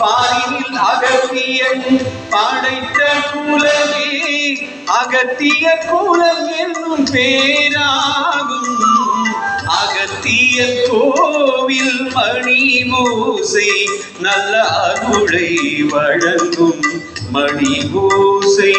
பாரினில் அகத்தியன் படைத்த குலமே அகத்திய குலம் என்னும் பேராகும். அகத்திய கோவில் மணி மூசை நல்ல அருளை வழங்கும் மணி மூசை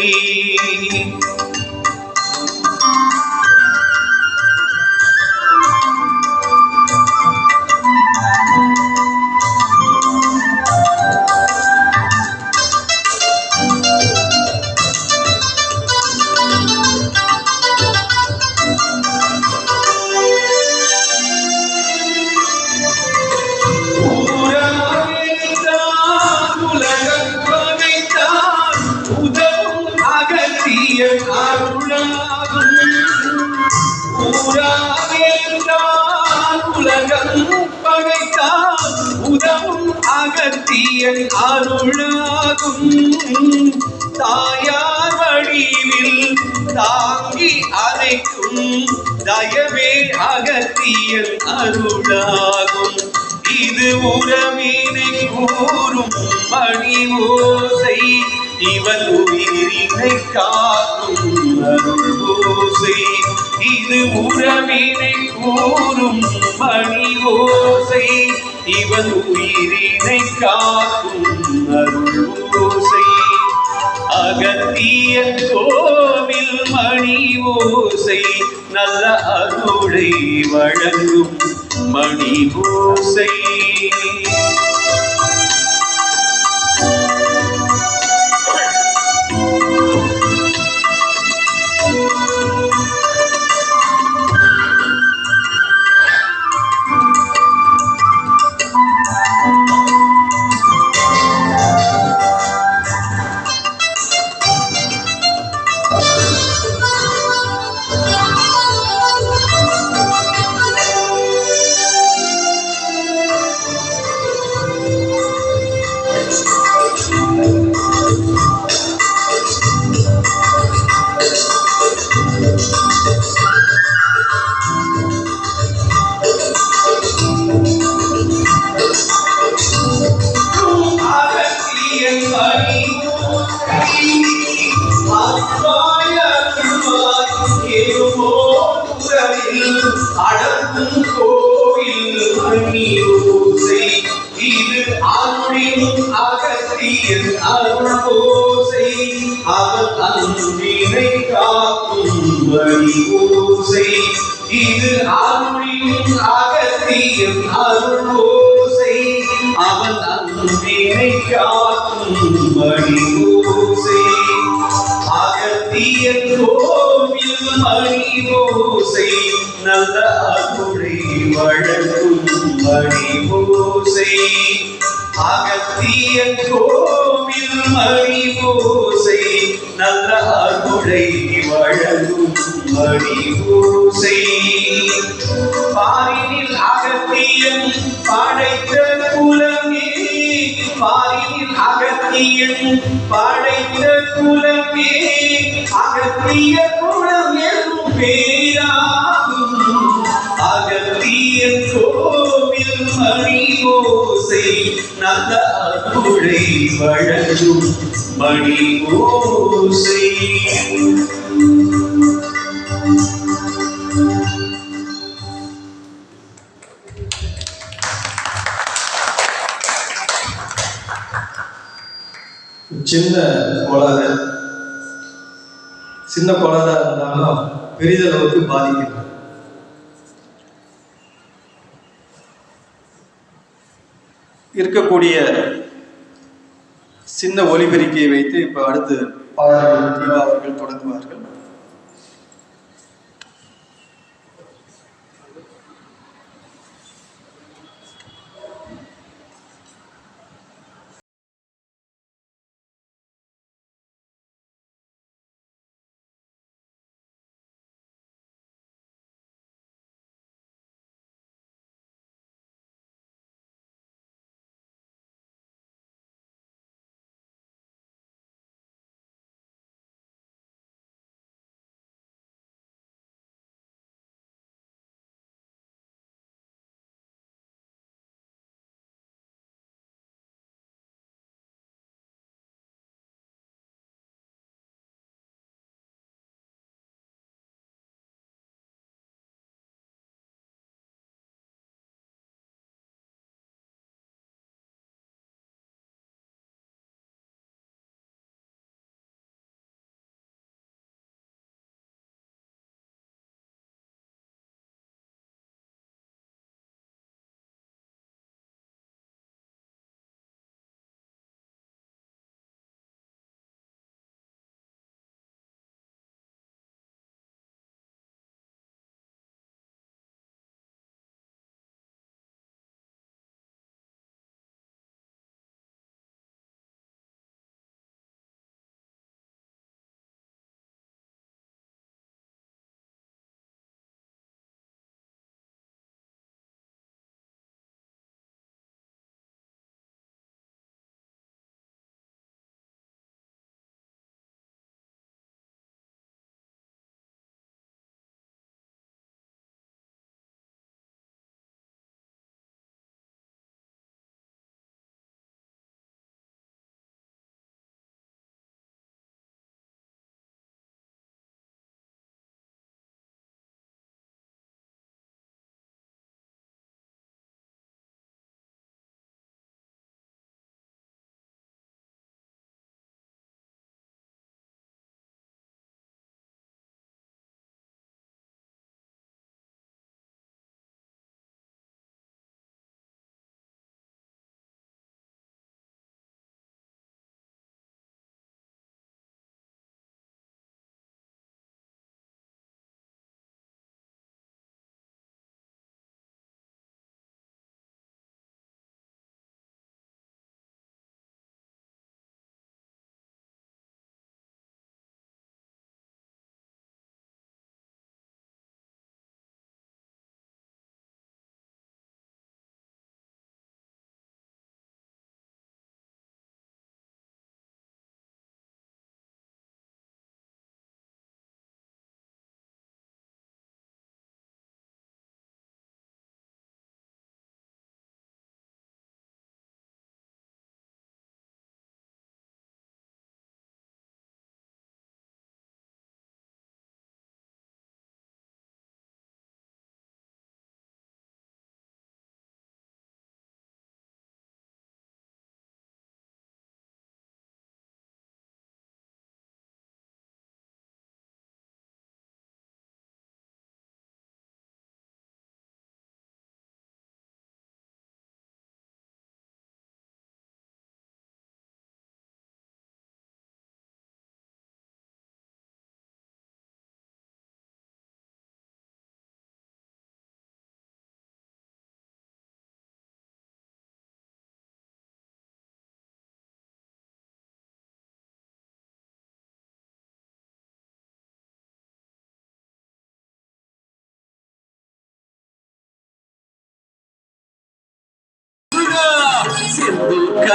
உதவும் அருளாகும். தாயார் வடிவில் தாங்கி அணைக்கும் தயவே அகத்தியன் அருளாகும். இது உறவினை கூறும் மணி ஓசை இவன் உயிரினை காக்கும் அருள் ஓசை இது உறவினை கூறும் மணி ஓசை இவன் உயிரினை காக்கும் அருள் ஓசை அகத்திய கோவில் மணி ஓசை நல்ல அருளை வழங்கும் மணி ஓசை அன்பினை காக்கும் ஓசை இது அருளின் அகத்தியன் அருள் ஓசை அவன் அன்பினை காக்கும் மணி ஓசை அகத்திய கோவில் மணி ஓசை நல்ல அருளை வழங்கும் மணி ஓசை கோவில் மணி ஓசை நல்ல அருளை வழங்கும் மணி ஓசை பாரினில் அகத்தியன் படைத்த குலமே. பாரினில் அகத்தியன் படைத்த குலமே. அகத்திய குலம் என்னும் பேராகும். அகத்திய கோவில் மணி ஓசை நல்ல அருளை வழங்கும் மணி சின்ன கோளாறு. சின்ன கோளாறா இருந்தாலும் பெரிதளவுக்கு பாதிக்கிறது. இருக்கக்கூடிய சின்ன ஒலிபெருக்கியை வைத்து இப்போ அடுத்து பாடல்கள் அவர்கள் தொடங்குவார்கள்.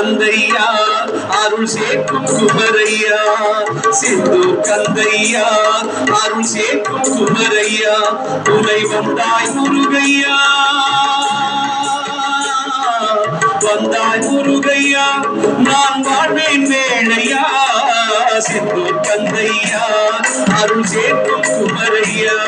கந்தையா அருள் சேர்க்கும் குமரையா சிந்து கந்தையா அருள் சேர்க்கும் குமரையா துணை வந்தாய் முருகையா. வந்தாய் முருகையா நான் வாழ்வேன் வேளையா சிந்து கந்தையா அருள் சேர்க்கும் குமரையா.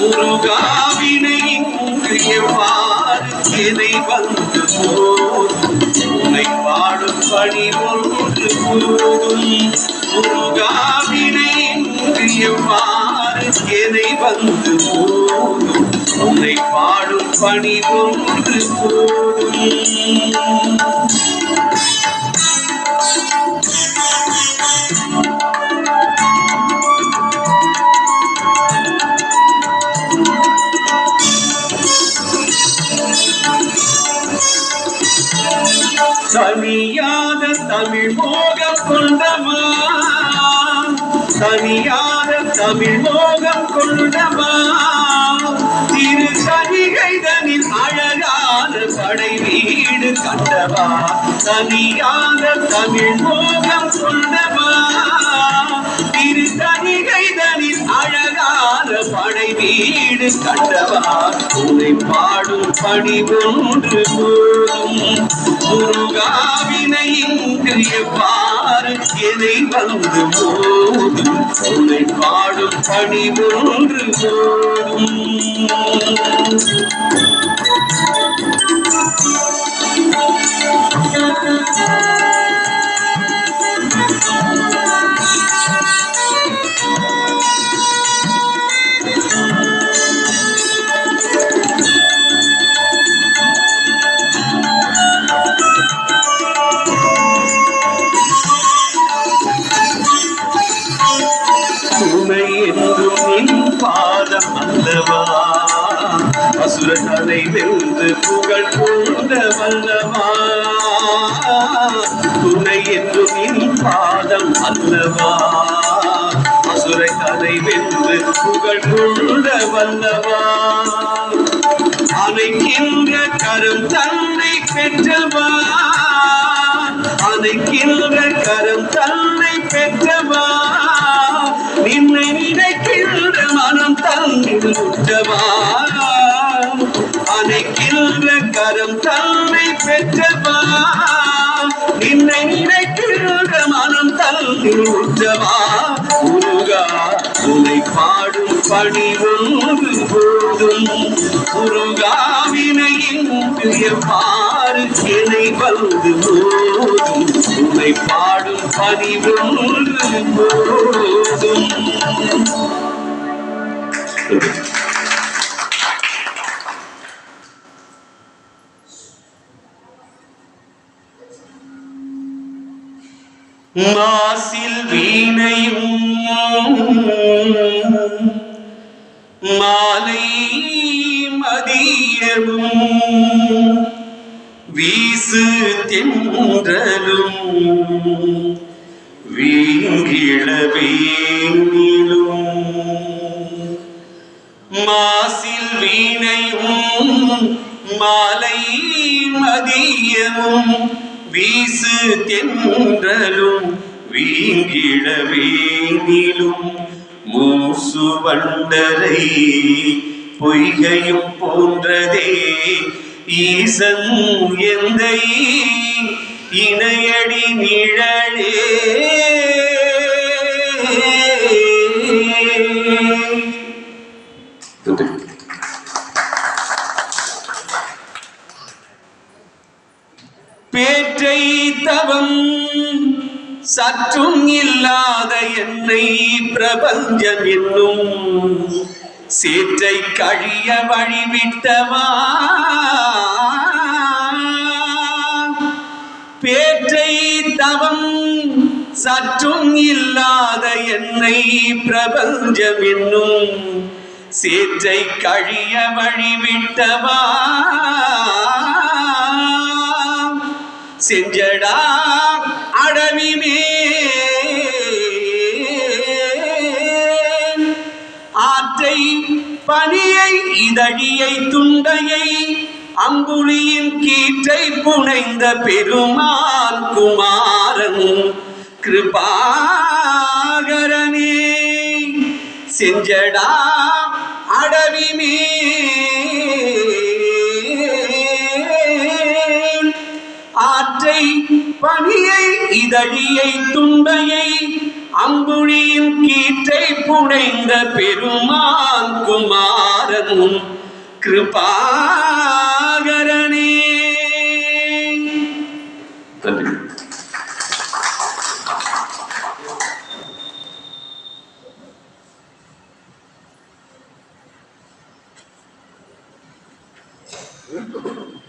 முருகாவினை இங்கு எவ்வாறு என்னை வந்து போதும் பாடும் பணி ஒன்று போதும் முருகாவினை இங்கு எவ்வாறு என்னை வந்து போதும் உன்னை பாடும் பணி ஒன்று போதும் தமிழ் மோக கொண்டமா தனியார தமிழ் மோகம் கொண்டமா திரு சனிகைதனில் அழகான படை வீடு கண்டவா. தனியார தமிழ் மோகம் கொண்டமா திரு சனிகைதனில் அழகான படை வீடு கண்டவா. உரை பாடும் பணி ஒன்று போதும் முருகாவினை இங்கு எவ்வாறு என்னை வந்து போதும் உன்னை பாடும் பணி ஒன்று போதும் வென்று புகழ் கொண்ட வல்லவா? அணைக்கின்ற கரும் தன்னை பெற்றவா? அணைக்கின்ற கரும் தன்னை பெற்றவா? நின்னை நினைக்கின்ற மனம் தன்னில் உற்றவா அணைக்கின்ற கரம் தன்னை பெற்றவா? நின்னை நினைக்கின்ற மனம் தன்னில் உற்றவா பாடும் பணி ஒன்று போதும் குருகாவினை இங்கு எவ்வாறு என்னை வந்து போதும் உன்னை பாடும் பணி ஒன்று போதும் Thank you. മാസിൽ വീണയും മാലൈ മതിയവും വീസ് തെന്തലും വീങ്കിളവേലും മാസിൽ വീണയും മാലൈ മതിയവും வீசு தென்றலும் வீங்கிழவேனிலும் மூசு வண்டரை பொய்கையும் போன்றதே. ஈசன் எந்தை இணையடி நிழலே. பேற்றை தவம் சற்றும் இல்லாத என்னை பிரபஞ்சம் என்னும் சேற்றை கழிய வழிவிட்டவா? பேற்றை தவம் சற்றும் இல்லாத என்னை பிரபஞ்சம் என்னும் சேற்றை கழிய வழிவிட்டவா? செஞ்சடா அடவிமே ஆற்றை பனியை இதழியை துண்டையை அம்புலியின் கீற்றை புனைந்த பெருமான் குமாரன் கிருபாகரனே. செஞ்சடா அடவிமே பனியை இதழியை துண்டையை அம்புழியின் கீற்றை புனைந்த பெருமான் குமாரன் கிருபாகரனே நன்றி you.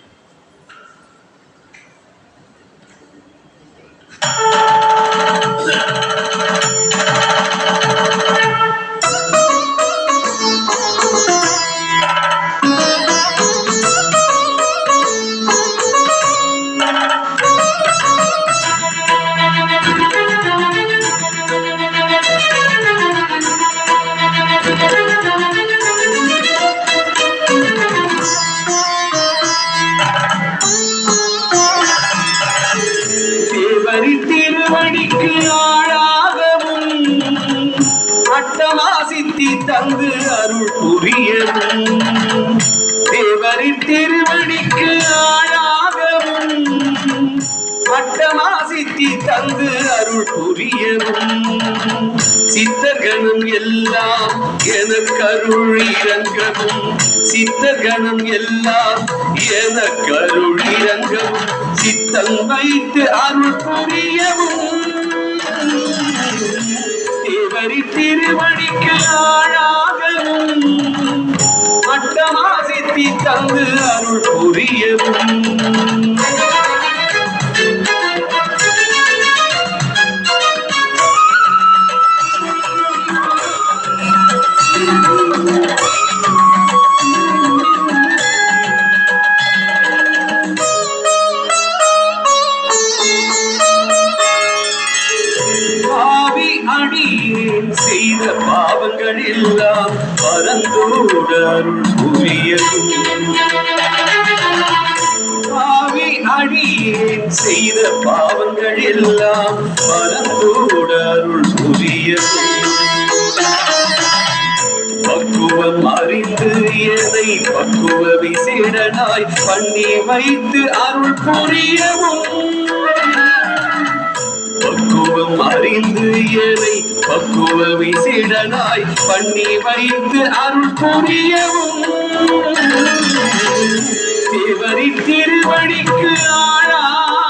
வாசித்தி தங்கு அருள் புரியவும். தேவரின் திருவடிக்கு ஆளாகவும். அட்டமாசித்தி தங்கு அருள் புரியவும். சித்தர்கணம் எல்லாம் எனக்கருள் இறங்கவும். சித்தர்கணம் எல்லாம் எனக்கருள் இறங்கவும். சித்தம் வைத்து அருள் புரியவும். கரி திருவடிக்கு ஆளாகவும் மட்டமாசித்தி தந்து அருள் புரியவும். விசேடனாய் பண்ணி வைத்து அருள் புரியவும். பக்குவம் அறிந்து ஏழை பக்குவ விசிடனாய் பண்ணி வைத்து அருள் புரியவும். தேவரி திருவடிக்கு ஆளாகவும்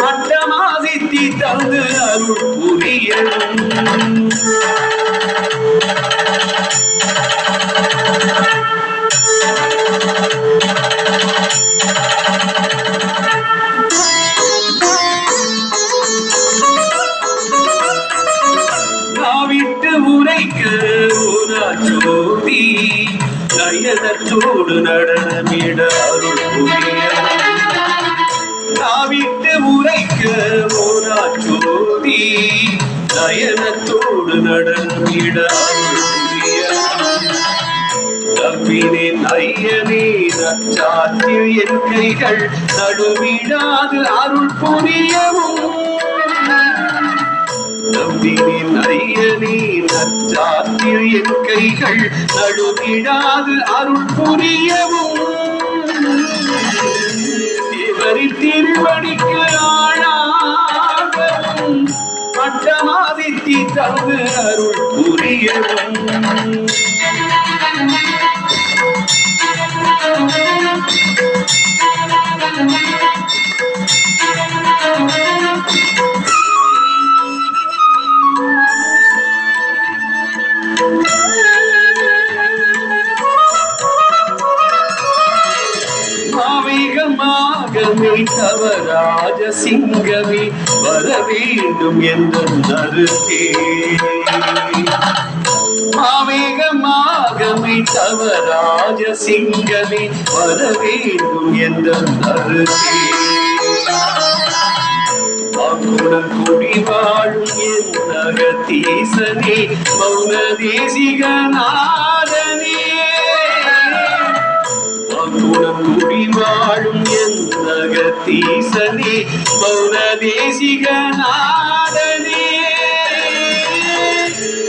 மட்டமாசித்தி தந்து அருள் புரியவும். உரைக்கு ஜோதி நயனத்தோடு நடனமிட அருள் புரிய நாவிட்டு உரைக்க ஒரு ஜோதி நயனத்தோடு நடனமிட தப்பினேன் ஐயனே நச்சாத்தில் என் கைகள் நடுவிடாது அருள் புரியவும் நம்பினேன் ஐயனே நச்சாத்தில் என் கைகள் நடுவிடாது அருள் புரியவும். இவரி திருவடிக்கு ஆளாகவும் பட்டமாதித்தி தந்து அருள் புரியவும். வேண்டும் என்ற நருக்கே மாவேகமாகவே தவராஜ சிங்கமே வர வேண்டும் என்ற நருக்கே அக்குடன் குடி வாழும் என் நகத்தீசனே மௌன தேசிகநாதனே அக்குடன் குடி வாழும் என் நகத்தீசனே மௌன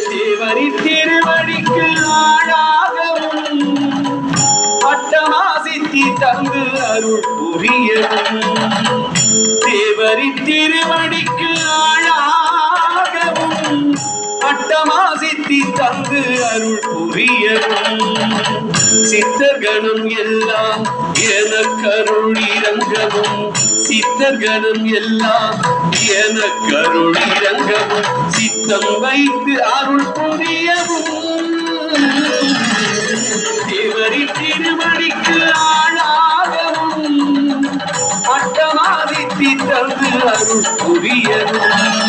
தேவரி திருவடிக்கு நாடாகவும் பட்டமாசித்தி தந்து அருள் புரியவும். தேவரி திருவடிக்கு பட்டமாசித்தி தந்து அருள் புரியவும். சித்தர்களும் எல்லாம் எனக்கருள் இறங்கவும். சித்தர்களும் எல்லாம் எனக்கருள் இறங்கவும். சித்தம் வைத்து அருள் புரியவும். தேவரி திருமணிக்கு ஆளாகவும். அட்டமாதித்தி தந்து அருள் புரியவும்.